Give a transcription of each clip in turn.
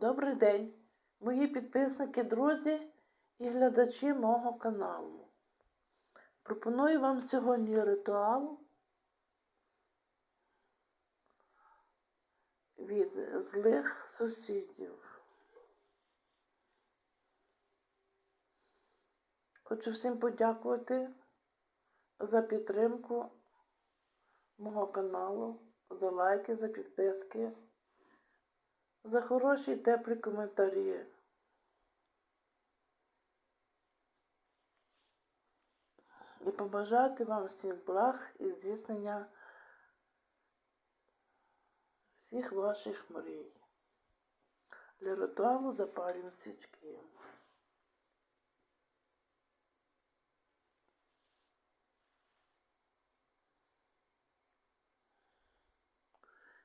Добрий день, мої підписники, друзі і глядачі мого каналу. Пропоную вам сьогодні ритуал від злих сусідів. Хочу всім подякувати за підтримку мого каналу, за лайки, за підписки за хороші і теплі коментарі. І побажати вам всім благ і здійснення всіх ваших мрій. Для ритуалу запалюємо свічки.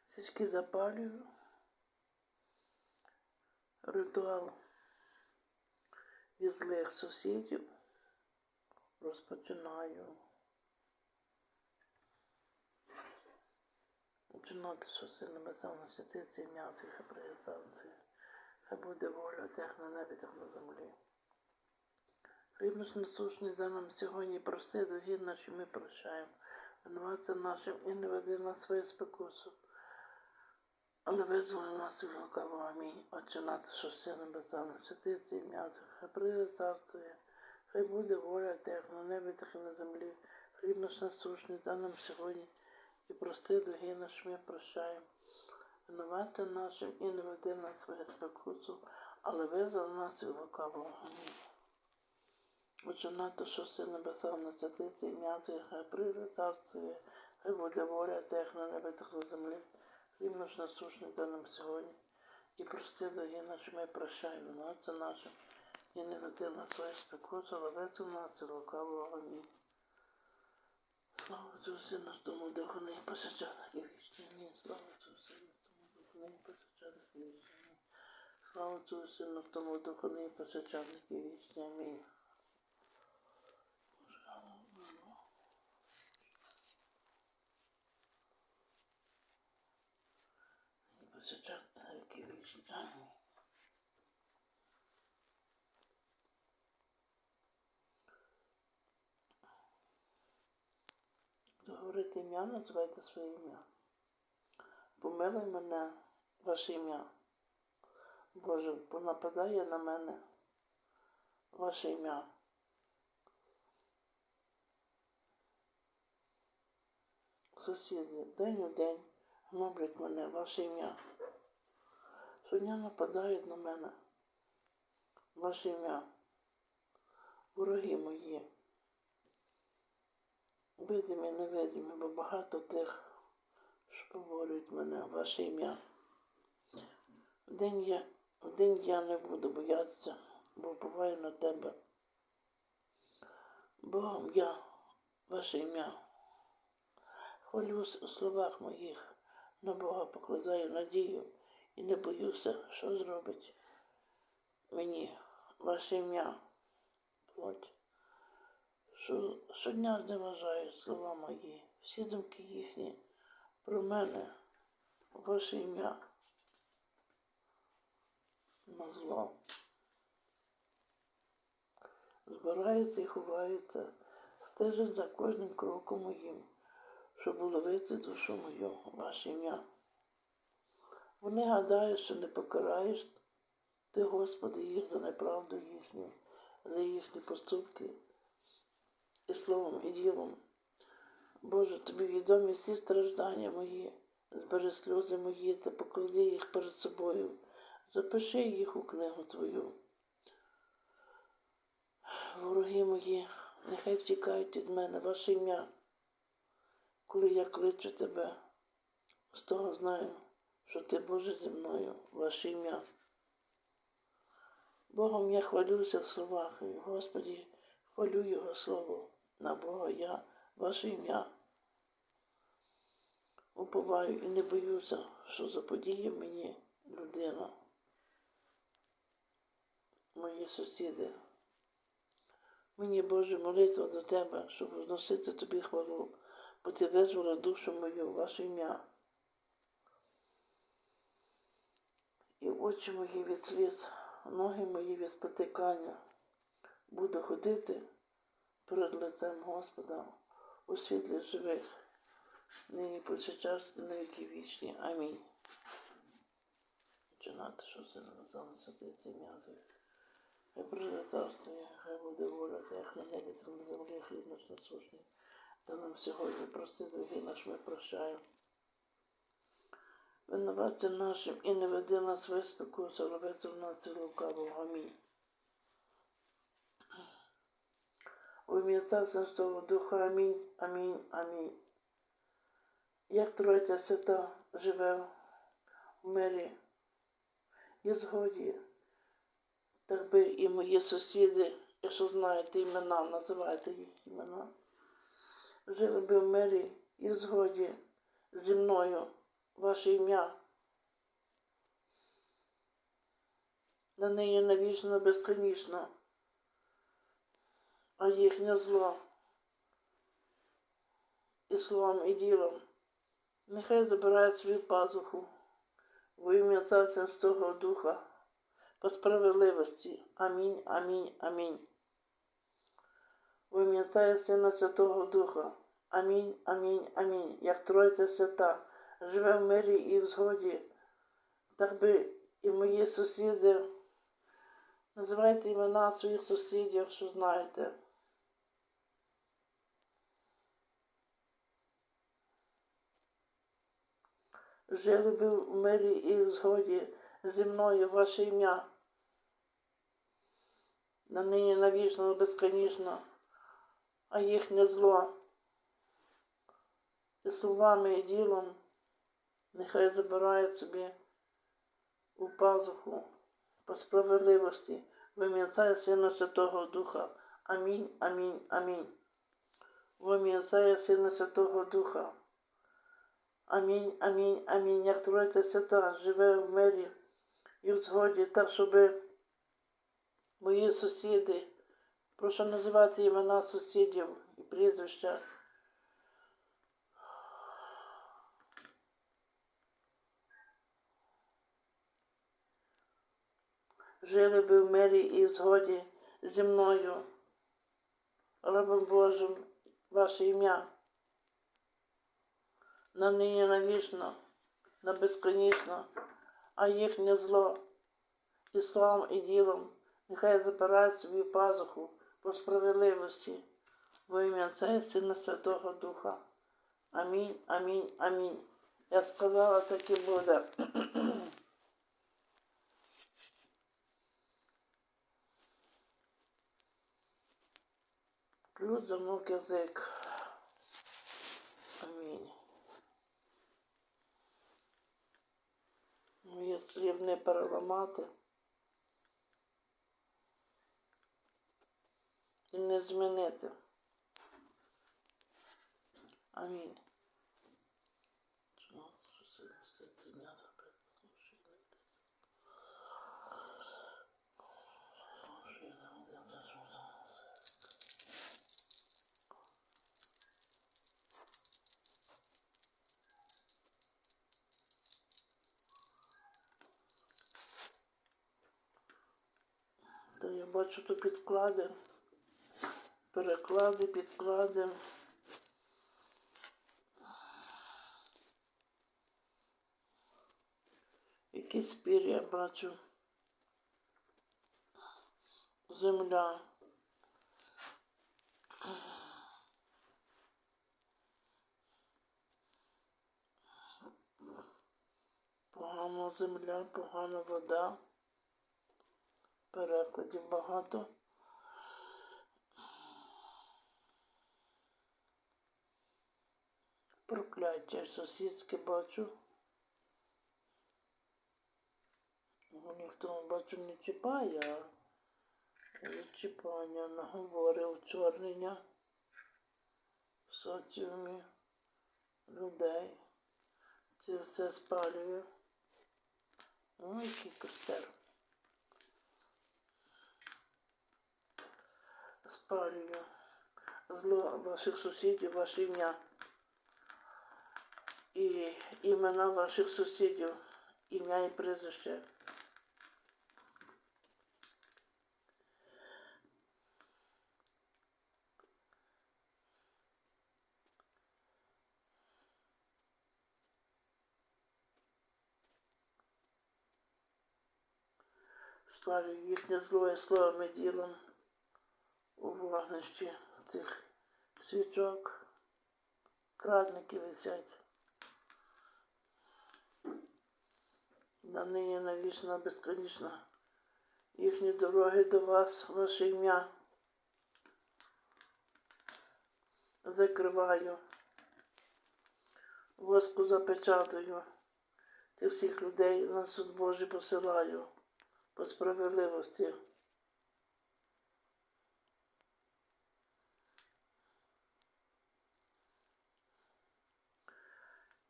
Свічки запалюю ритуал від злих сусідів розпочинаю. Починати, що сильними саме святиці ім'я цих апреєзації. Хай буде воля цих на небі, так на землі. Хліб наш насушний за нам сьогодні прости, дорогі наші ми прощаємо. Винуватця нашим і не веди нас свою спекусу. Але визволи нас від лукавого. Амінь. Отче наш, що си небесами, святиться ім'я, хай прийде царствує, хай буде воля Тих на небі, так і на землі. Хліб наш насущний, дай нам сьогодні, і прости, дорогі наш, ми прощаємо. Винувати нашим і не веди нас своє спекусу, але визволи нас від лукавого. Отче наш, що си небесами, святиться ім'я, хай прийде царствує, хай буде воля Тих на небі, так і на землі. Хліб наш насущний дай нам сьогодні, і прости, дорогі наші, ми прощаємо, винуватця нашим, і не веди на своє спекусу, але визволи нас від лукавого. Амінь. Слава Отцю, Сину, тому Духу, нині посичати і вічні. Амінь. Слава Отцю, Сину, тому Духу, нині посичати і вічні. Слава Отцю, Сину, тому Духу, нині посичати і вічні. Амінь. Вічні. Амінь. Хто говорить ім'я, називайте своє ім'я. Помилуй мене, ваше ім'я. Боже, понападає на мене ваше ім'я. Сусіди, день у день гноблять мене, ваше ім'я. Щодня нападають на мене, ваше ім'я. Вороги мої видимі, невидимі, бо багато тих, що поборюють мене, ваше ім'я. Вдень я, вдень я не буду боятися, бо буваю на тебе. Богом я, ваше ім'я. Хвалюсь у словах моїх, на Бога покладаю надію і не боюся, що зробить мені ваше ім'я. Плоть що щодня зневажають слова мої, всі думки їхні про мене, ваше ім'я на зло. Збирається і ховається, стежить за кожним кроком моїм, щоб уловити душу мою, ваше ім'я. Вони гадають, що не покараєш ти, Господи, їх за неправду їхню, за їхні поступки і словом, і ділом. Боже, тобі відомі всі страждання мої, збери сльози мої та поклади їх перед собою, запиши їх у книгу Твою. Вороги мої, нехай втікають від мене ваше ім'я, коли я кличу тебе, з того знаю, що ти Боже зі мною, ваше ім'я. Богом я хвалюся в словах, і, Господі, хвалю Його Слово на Бога я, ваше ім'я. Уповаю і не боюся, що заподіє мені людина, мої сусіди. Мені Боже молитва до Тебе, щоб возносити Тобі хвалу, бо Ти душу мою, ваше ім'я. І очі мої від сліз, ноги мої від спотикання. Буду ходити перед лицем Господа у світлі живих, нині і на віки вічні. Амінь. Починати, що все названо святиться Твоє. Хай прийде царство, хай буде воля як на небі, так на землі, хліб наш насущний. Та нам сьогодні прости, дорогі наш, ми прощаємо. Винуватця нашим і не веди нас в спекусу, робити в нас лукавого. Амінь. У ім'я Царства Духа, амінь, амінь, амінь. Як Тройця Свята живе в мирі і згоді, так би і мої сусіди, якщо знаєте імена, називайте їх імена, жили би в мирі і згоді зі мною ваше ім'я. На неї навічно безконечно, а їхнє зло і словом, і ділом. Нехай забирає свою пазуху во ім'я Царця Святого Духа по справедливості. Амінь, амінь, амінь. І Сина Святого Духа. Амінь, амінь, амінь. Як Тройця Свята живе в мирі і в згоді, так би і мої сусіди. Називайте імена своїх сусідів, якщо знаєте. Жили би в мирі і в згоді зі мною ваше ім'я. На нині навічно безконечно, а їхнє зло і словами, і ділом нехай забирає собі у пазуху по справедливості в ім'я Отця Сина Святого Духа. Амінь, амінь, амінь. В ім'я Отця Сина Святого Духа. Амінь, амінь, амінь. Як Тройця Свята живе в мирі і в згоді, так, щоб мої сусіди, прошу називати імена сусідів і прізвища. Жили би в мирі і згоді зі мною, рабом Божим, ваше ім'я. На нині навічно, на безконечно, а їхнє зло і словом, і ділом. Нехай забирають собі пазуху по справедливості во ім'я Отця і Сина Святого Духа. Амінь, амінь, амінь. Я сказала, так і буде. Плюс замок язик. Амінь. Моє слів не переламати і не змінити. Амінь. Я бачу тут підклади, переклади, підклади. Якийсь пір бачу. Земля. Погана земля, погана вода. Перекладів багато. Прокляття сусідське бачу. Ніхто бачу не чіпає, а відчіпання наговорив чорнення в соціумі людей. Це все спалює. Ой, який костер. Спалює зло ваших сусідів, ваше ім'я і імена ваших сусідів, ім'я і прізвище. Славі їхнє злоє словами ділом у вогнищі цих свічок, крадників висять. На нині навічно безконечно. Їхні дороги до вас, ваше ім'я. Закриваю. Воску запечатаю. Тих всіх людей на суд Божий посилаю по справедливості.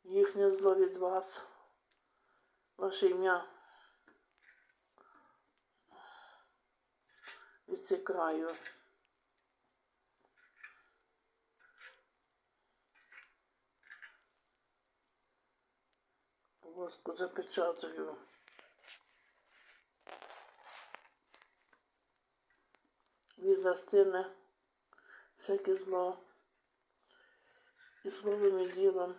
Їхнє зло від вас, ваше ім'я. Відсікаю. Воску запечатаю. Від застине всяке зло і словом і ділом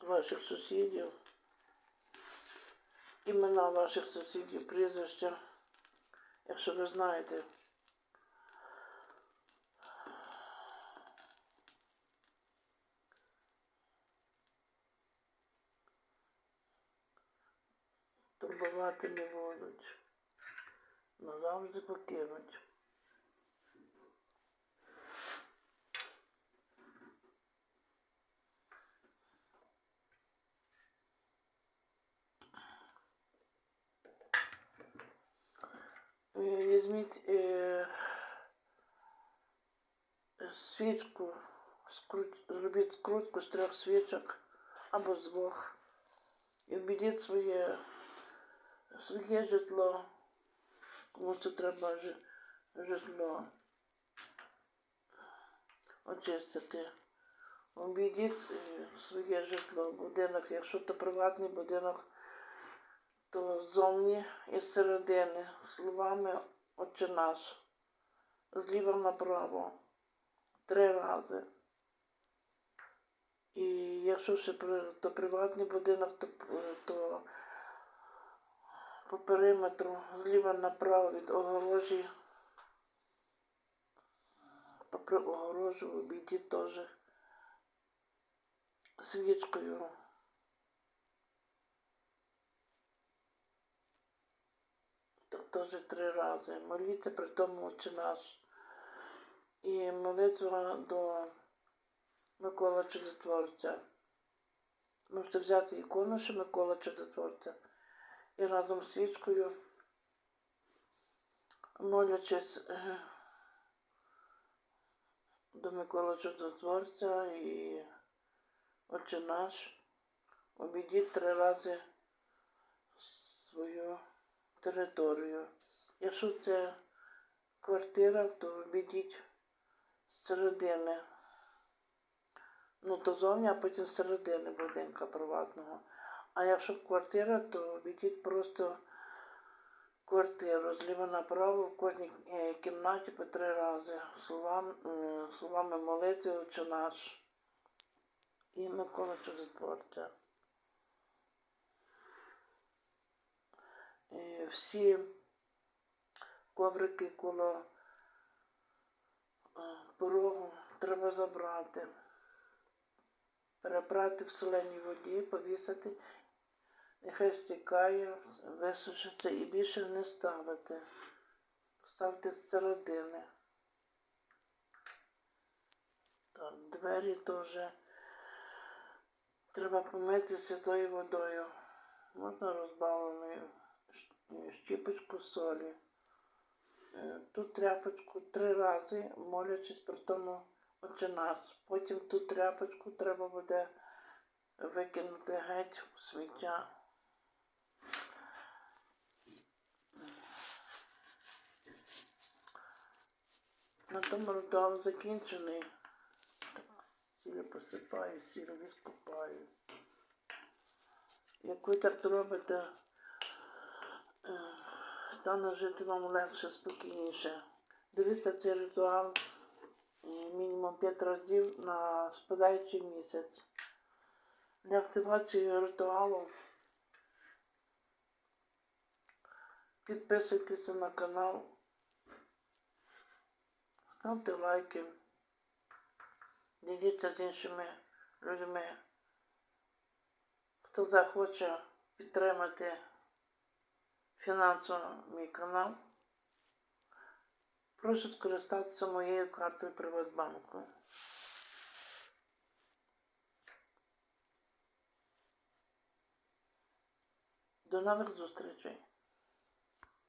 ваших сусідів, імена ваших сусідів, прізвища, якщо ви знаєте. Турбувати не будуть, назавжди покинуть. Е, Візьміть е, свічку, скруть, зробіть скрутку з трьох свічок або з двох. І обійдіть своє, своє житло, кому це треба жи- житло очистити. Обійдіть е, своє житло, будинок, якщо то приватний будинок, то зовні і зсередини словами Отче наш, зліва направо, три рази. І якщо ще то приватний будинок, то, то по периметру. Зліва направо від огорожі, попри огорожу обійдіть теж. Свічкою. Так теж три рази. Моліться при тому Отче наш. І молитва до Микола Чудотворця. Можете взяти ікону, що Микола Чудотворця. І разом з свічкою, молячись е, до Микола Чудотворця і Отче наш, обійдіть три рази свою територію. Якщо це квартира, то обійдіть з середини. Ну, то зовні, а потім з середини будинка приватного. А якщо квартира, то обійдіть просто квартиру зліва направо в кожній е, кімнаті по три рази. Словам, е, словами молитви Отче наш. І Микола Чудотворця. Всі коврики коло е, порогу треба забрати, перебрати в соленій воді, повісити, нехай стікає, висушиться і більше не ставити. Ставте з середини. Так, двері теж треба помити святою водою. Можна розбавленою щіпочку солі. Е, Ту тряпочку три рази, молячись при тому Отче нас. Потім ту тряпочку треба буде викинути геть у сміття. На тому ритуал закінчений. Так, сіль посипаю, сіль відкупаю. Як ви так робите, стане жити вам легше, спокійніше. Дивіться цей ритуал е, мінімум 5 разів на спадаючий місяць. Для активації ритуалу Підписуйтеся на канал. Ставте лайки. Діліться з іншими людьми. Хто захоче підтримати фінансово мій канал, прошу скористатися моєю картою Приватбанку. До нових зустрічей!